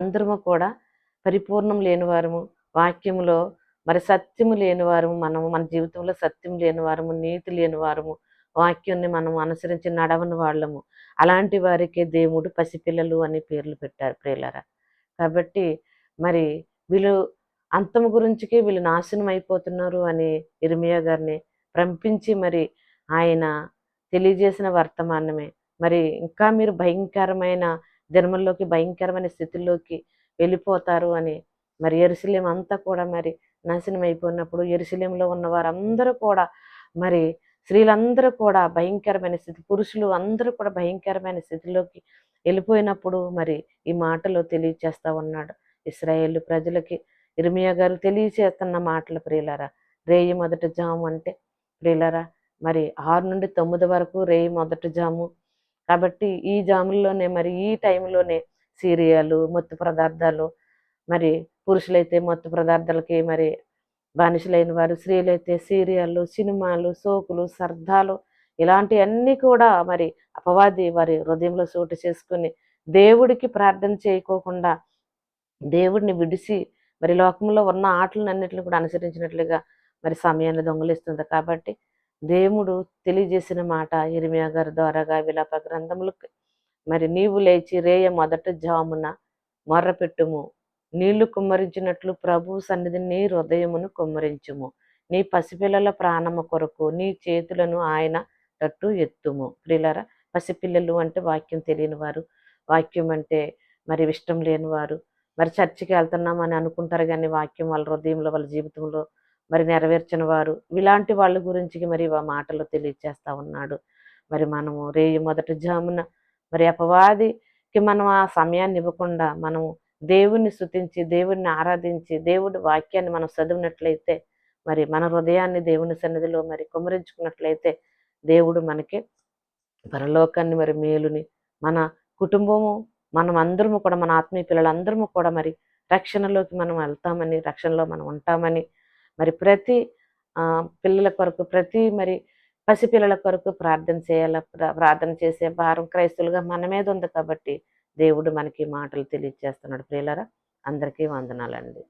అందరము కూడా పరిపూర్ణం లేని వారము వాక్యములో మరి సత్యము లేని వారము మనము మన జీవితంలో సత్యం లేని వారము నీతి లేని వారము వాక్యాన్ని మనం అనుసరించి నడవని వాళ్ళము. అలాంటి వారికి దేవుడు పసిపిల్లలు అని పేర్లు పెట్టారు ప్రియులరా. కాబట్టి మరి వీళ్ళు అంతము గురించికి వీళ్ళు నాశనం అయిపోతున్నారు అని ఇర్మియా గారిని పంపించి మరి ఆయన తెలియజేసిన వర్తమానమే. మరి ఇంకా మీరు భయంకరమైన జన్మల్లోకి భయంకరమైన స్థితిలోకి వెళ్ళిపోతారు అని. మరి ఎరుసలేం అంతా కూడా మరి నాశనం అయిపోయినప్పుడు ఎరుసలేంలో ఉన్న వారందరూ కూడా మరి స్త్రీలందరూ కూడా భయంకరమైన స్థితి పురుషులు అందరూ కూడా భయంకరమైన స్థితిలోకి వెళ్ళిపోయినప్పుడు మరి ఈ మాటలు తెలియచేస్తా ఉన్నాడు ఇస్రాయేల్ ప్రజలకి. ఇర్మియా గారు తెలియచేస్తున్న మాటలు ప్రియులరా రేయి మొదటి జాము అంటే ప్రియులరా మరి ఆరు నుండి తొమ్మిది వరకు రేయి మొదటి జాము కాబట్టి ఈ జాముల్లోనే మరి ఈ టైంలోనే సీరియలు మత్తు పదార్థాలు మరి పురుషులైతే మత్తు పదార్థాలకి మరి బానిసలైన వారు స్త్రీలైతే సీరియళ్ళు సినిమాలు సోకులు సర్దాలు ఇలాంటివన్నీ కూడా మరి అపవాది వారి హృదయంలో చోటు చేసుకుని దేవుడికి ప్రార్థన చేయకోకుండా దేవుడిని విడిసి మరి లోకంలో ఉన్న ఆటలన్నింటిని కూడా అనుసరించినట్లుగా మరి సమయాన్ని దొంగలిస్తుంది. కాబట్టి దేవుడు తెలియజేసిన మాట ఇరిమియా గారి ద్వారాగా విలాప గ్రంథములకు. మరి నీవు లేచి రేయ మొదట జామున మొర్రపెట్టుము. నీళ్ళు కుమ్మరించినట్లు ప్రభు సన్నిధిని నీ హృదయమును కుమ్మరించుము. నీ పసిపిల్లల ప్రాణము కొరకు నీ చేతులను ఆయన తట్టు ఎత్తుము. ప్రియులరా పసిపిల్లలు అంటే వాక్యం తెలియని వారు వాక్యం అంటే మరి ఇష్టం లేని వారు. మరి చర్చికి వెళ్తున్నామని అనుకుంటారు కానీ వాక్యం వాళ్ళ హృదయంలో వాళ్ళ జీవితంలో మరి నెరవేర్చిన వారు. ఇలాంటి వాళ్ళ గురించి మరి ఆ మాటలు తెలియచేస్తా ఉన్నాడు. మరి మనము రేయి మొదటి జామున మరి అపవాదికి మనం ఆ సమయాన్ని ఇవ్వకుండా మనము దేవుణ్ణి శృతించి దేవుణ్ణి ఆరాధించి దేవుడి వాక్యాన్ని మనం చదివినట్లయితే మరి మన హృదయాన్ని దేవుని సన్నిధిలో మరి కుమరించుకున్నట్లయితే దేవుడు మనకి పరలోకాన్ని మరి మేలుని మన కుటుంబము మనం అందరము కూడా మన ఆత్మీయ పిల్లలందరము కూడా మరి రక్షణలోకి మనం వెళ్తామని రక్షణలో మనం ఉంటామని మరి ప్రతి పిల్లల కొరకు ప్రతి మరి పసిపిల్లల కొరకు ప్రార్థన చేయాల ప్రార్థన చేసే భారం క్రైస్తులుగా మన మీద ఉంది కాబట్టి దేవుడు మనకి మాటలు తెలియజేస్తున్నాడు. ప్రియులరా అందరికీ వందనాలండి.